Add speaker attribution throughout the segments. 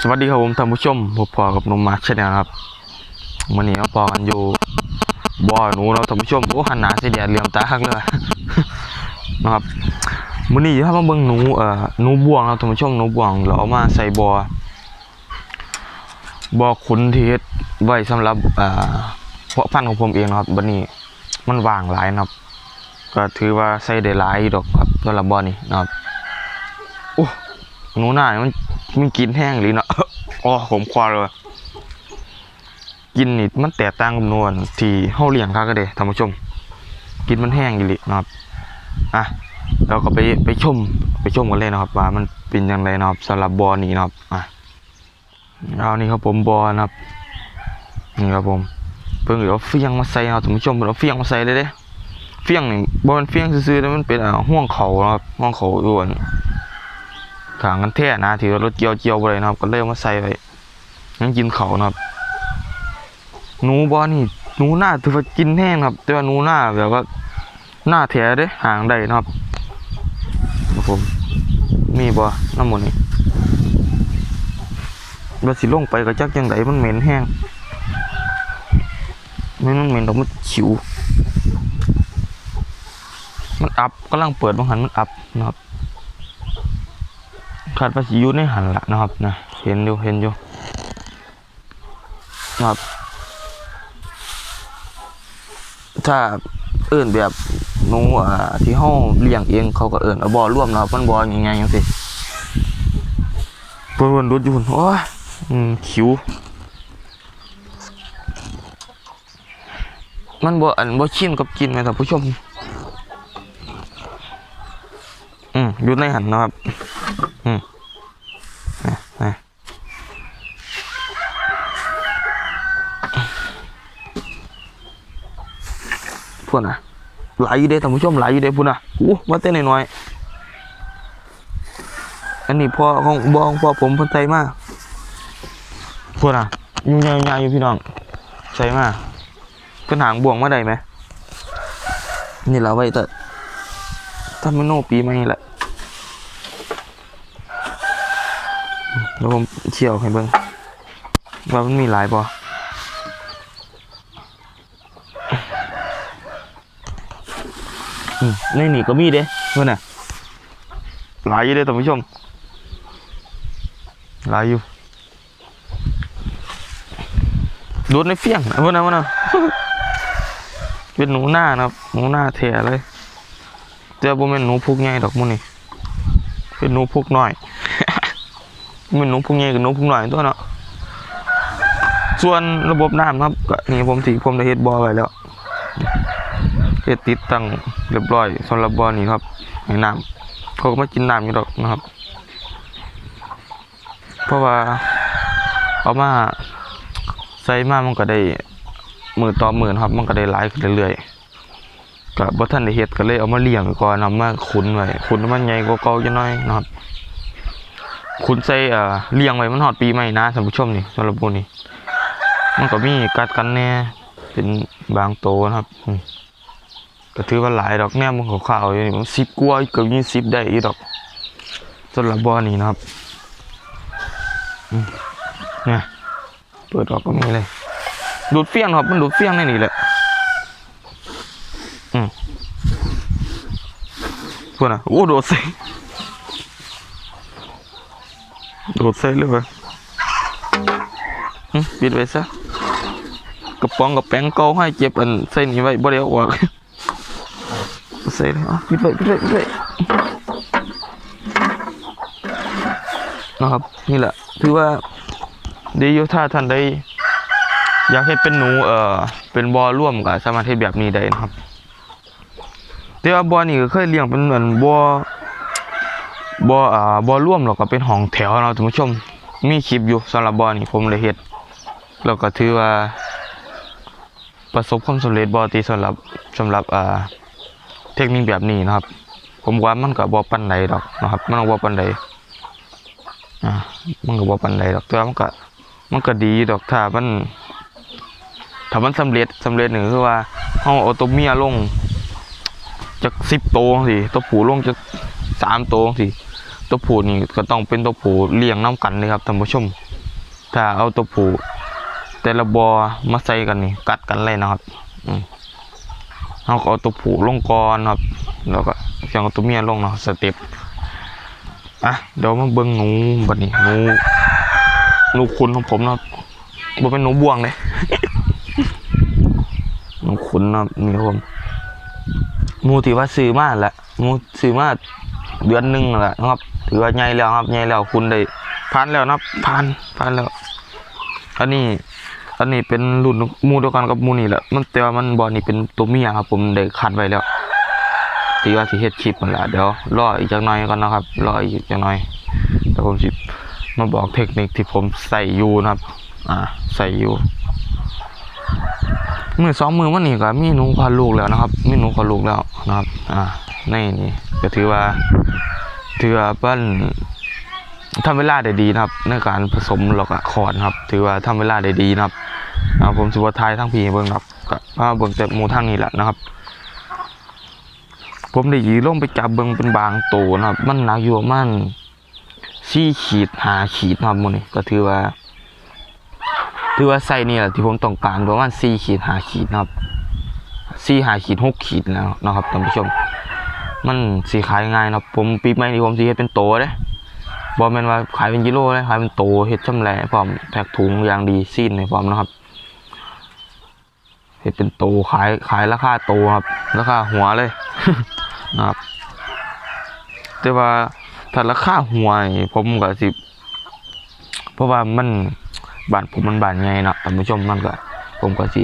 Speaker 1: สวัสดีครับผมท่านผู้ชมผมพอกับหนมมาร์ชแนลครับวันนี้เราพอกันอยู่บ่อหนูเราท่านผู้ชมโอ้หันหน้าเสียเดียดเหลี่ยมตาคักเลยนะครับมื้อนี้ถ้ามาเบิ่งหนูเอ่อหนูบ่วงครับท่านผู้ชมหนูบ่วงเราเอามาใส่บ่อบ่อขุนที่เฮ็ดไว้สำหรับเอ่อเพาะพันธุ์ของผมเองนะครับบัดนี้มันว่างหลายนะครับ ก็ถือว่าใส่ได้หลายดอกครับสำหรับบ่อนี้นะครับโอ้ หนูหน้ามันมีกินแห้งหรือเนาะอ๋อผมควาเลยกินนี่มันแตกต่างกับนวลที่เฮาเลี้ยงคักก็เด้ท่านผู้ชม กินมันแห้งอีหลีนะครับอะเราก็ไปไปชมไปชมกันเลยนะครับว่ามันเป็นยังไงนะครับสำหรับบอนี้นะครับอะเอานี่ครับผมบอนะครับนี่ครับผมเพิ่งเอาเฟียงมาใส่นะครับท่านผู้ชมเพิ่นเอาเฟียงมาใส่เลยเด้เฟียงนี่บ่มันเฟียงซื่อๆแต่มันเป็นอ่าห่วงเขานะครับห่วงเขาด้วน ถางกันแท้นะที่ว่ารถเกี่ยวเกี่ยวไปเลยนะครับ ก็เลยเอามาใส่ไว้ยังกินเขานะครับหนูบอนี่หนูหน้าถือว่ากินแห้งครับ แต่ว่าหนูหน้าแบบว่าหน้าแท้เด้ห่างได้นะครับครับผมมีบอน้ำมันนี่ว่าสิลงไปก็จักยังไงมันเหม็นแห้งไม่มันเหม็นดอกมันฉิว มันอับกำลังเปิดบางหันมันอับนะครับ คาดว่าสิอยู่ในหันละนะครับนะเห็นอยู่เห็นอยู่นะครับ ถ้าเอื่นแบบหนูอ่าที่ห้องเลี้ยงเองเขาก็เอื่นเอาบอร่วมนะครับมันบอยังไงยังสิเพิ่นรุดอยู่พุ่นโอ้ยอืมคิวมันบ่อันบ่ชินกับกินไหมท่านผู้ชม อืมอยู่ในหันนะครับ อืมนะนะ พวกน่ะไหลอยู่เด้ท่านผู้ชมไหลอยู่เด้พุ่นน่ะอู้มาเต้นหน่อยๆอันนี้พ่อของบของพ่อผมพิ่นใส่มากพวกน่ะยุ่งยาวๆอยู่พี่น้องใส่มาเพิ่นหางบ่วงมาได้ไหมนี่เราไว้แต่ทำเมนูปีใหม่แหละแล้วผมเชี่ยวให้เบิ่งว่ามันมีหลายบ่อืม ในนี่ก็มีเด้เพื่อนน่ะหลายอยู่เด้ท่านผู้ชมหลายอยู่ดูดในเฟี้ยงนะเพื่อนนะเพื่อนนะเป็นหนูหน้านะครับหนูหน้าแท้เลยแต่บ่แม่นหนูพุกใหญ่ดอกมื้อนี่เป็นหนูพุกหน้อยมันหนุ่มพุงใหญ่กับหนุ่มพุงหน่อยตัวเนาะส่วนระบบน้ำครับก็นี่ผมสีผมได้เฮ็ดบอไว้แล้ว เฮ็ดติดตั้งเรียบร้อยสำหรับบ่อนี้ครับให้น้ำเขาก็มากินน้ำอยู่ดอกนะครับ เพราะว่าเอามาใส่มามันก็ได้มือต่อมือนครับ มันก็ได้หลายขึ้นเรื่อยๆก็บ่ทันได้เฮ็ดก็เลยเอามาเลี้ยงก่อนเอามาขุนไว้ขุนมันใหญ่กว่าเก่าจักหน่อยนะครับคุณใส่เอ่อเลี้ยงไว้มันหอดปีใหม่นะท่านผู้ชมนี่สำหรับพวกนี้ มันก็มีกัดกันแน่เป็นบางโตนะครับอื ก็ถือว่าหลายดอกแน่มันขาวๆอยู่นี่มันสิบกว่าเกือบยี่สิบได้อีกดอกสำหรับบอนี้นะครับเนี่ยเปิดออกก็มีเลยดูดเฟี้ยงครับมันดูดเฟี้ยงในนี่แหละอืมพวกน่ะโอ้โดดใส่โดดใส่เลยเว้ยปิดไว้ซะกระป๋องกับแป้งเก่าให้เจ็บอันใส่นี่ไว้บ่ได้ออก ใส่เลยเอะปิดไว้ปิดไว้ปิดไว้นะครับ นี่แหละถือว่าดีอยู่ถ้าท่านได้อยากให้เป็นหนูเอ่อเป็นบอร่วมกับสามารถเฮ็ดแบบนี้ได้นะครับ แต่ว่าบอนี่ก็เคยเลี้ยงเป็นเหมือนบอบ่อ่าบ่ร่วมหรอกก็เป็นห้องแถวเนาะท่านผู้ชม มีคลิปอยู่สำหรับบ่อนี่ผมเลยเฮ็ดแล้วก็ถือว่าประสบความสำเร็จบ่ตีสำหรับสำหรับอ่า เทคนิคแบบนี้นะครับ ผมว่ามันก็บ่ปานใดดอกนะครับ มันบ่ปานใดอ่ามันก็บ่ปานใดดอกแต่ว่ามันก็มันก็ดีดอกถ้ามันถ้ามันสำเร็จสำเร็จหนี่งคือว่าเฮาเอาตัวเมียลงจัก10โตวจังซี่ตัวผู้ลงจักสามตัวสิตัวผู้นี่ก็ต้องเป็นตัวผู้เลี้ยงน้ำกันเลยครับท่านผู้ชม ถ้าเอาตัวผู้แต่ละบอมาใส่กันนี่กัดกันเลยนะครับ อืม เราก็เอาตัวผูลงก่อนครับแล้วก็เพียงเอาตัวเมียลงเนาะสเต็ปอะเดี๋ยวมาเบิ่งหนูบัดนี้หนูหนูคุณของผมนะบ่เป็นหนูบ่วงเลยหนูคุณนะนี่ครับผมหนูที่ว่าซื้อมาแหละหนูซื้อมาเดือนหนึงนั่นแหละนะครับถือว่าใหญ่แล้วครับใหญ่แล้วคุณได้ผ่านแล้วนะครันผ่านแล้วอันนี้ อันนี้เป็นรุ่นมูเดียวกันกับมูนี่แหละมันแต่ว่ามันบอลนี่เป็นตัวเมียครับ ผมได้คัดไว้แล้วที่ว่าสิเฮ็ดคลิปมันละเดี๋ยวรออีกจักหน่อยก่อนนะครับรออีกจักหน่อยแต่ผมสิมาบอกเทคนิคที่ผมใส่อยู่นะครับ อ่าใส่อยู่มือสองมือมันนี่ก็มีหนูคลอดลูกแล้วนะครับ มีหนูคลอดลูกแล้วนะครับ อ่าในนี่ก็ถือว่าถือว่าเปิ้น ทำเวลาได้ดีนะครับ ในการผสมหลอกคอร์ดนครับ ถือว่าทำเวลาได้ดีนะครับผมสุภาทายทั้งพีเบิ่งครับก็มาเบิ่งแต่หมูทางนี้แหละนะครับ ผมได้ยีลงไปจับเบิ่งเป็นบางตัวนะครับ มันหนักอยู่มันสี่ขีดหาขีดนะครับมูนี่ก็ถือว่า ถือว่าไซส์นี่แหละที่ผมต้องการประมาณสี่ขีดหาขีดนะครับสี่หาขีดหกขีดแล้วนะครับท่านผู้ชม มันสีขายง่ายนะครับผมปีใหม่นี้ผมสีเฮ็ดเป็นโตเด้ บอแมนว่าขายเป็นกิโลเลยขายเป็นโตเฮ็ดช่ำแหละพร้อมแพ็คถุงยางดีซีนให้พร้อมนะครับเฮ็ดเป็นโตขายขายราคาโตครับ ราคาหัวเลยนะครับ แต่ว่าถ้าราคาหัวผมก็สิเพราะว่ามันบานผมมันบานใหญ่เนาะท่านผู้ชมมันก็ ผมก็สิ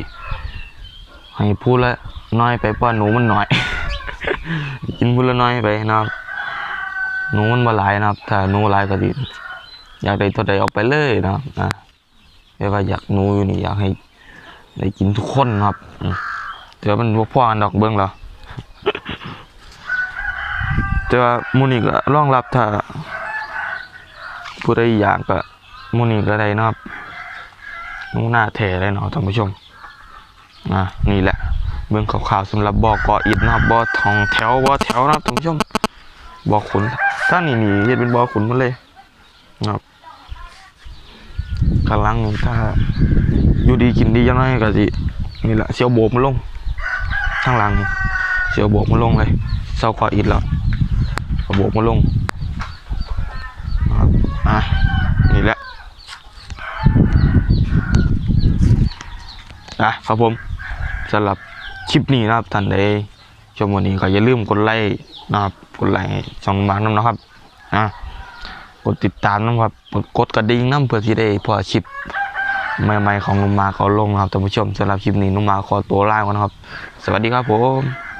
Speaker 1: ให้พูดละน้อยไปเพราะหนูมันน้อย กินพูดละน้อยไปนะครับ หนูมันมาหลายนะครับ ถ้าหนูหลายก็ดีอยากได้ตัวใดออกไปเลยนะครับนะแต่ว่าอยากหนูอยู่นี่อยากให้ได้กินทุกคนนะครับอืมแต่ว่ามันบ่พอกันดอกเบิ้งแล้วแต่ว่ามูนี่ก็รองรับถ้าผู้ใดอยากก็มูนี่ก็ได้นะครับหนูหน้าแท้เลยเนาะท่านผู้ชมอะนี่แหละเบื้องขาวๆสำหรับบ่อกออิดนะครับบ่อทองแถวบ่อแถวนะครับท่านผู้ชม บ่อขุนถ้าหนี่นี่เฮ็ดเป็นบ่อขุนหมดเลยครับกำลังถ้าอยู่ดีกินดีจังไงก็สินี่แหละเสียวโบกมันลงข้างหลังเสียวโบกมันลงเลยเศร้าคออิดแล้วโบกมันลงนะครับอะนี่แหละอะครับผมสำหรับคลิปนี้นะครับท่านใด ชมวันนี้ก็อย่าลืมกดไลค์นะครับกดไลค์ช่องมาร์น้ำนะครับอะกดติดตามนะครับกดกดกระดิ่งน้ำเพื่อที่ได้พอชิปใหม่ๆของนุ่มมาเขาลงนะครับท่านผู้ชมสำหรับคลิปนี้นุ่มมาขอตัวลาก่อนนะครับ สวัสดีครับผม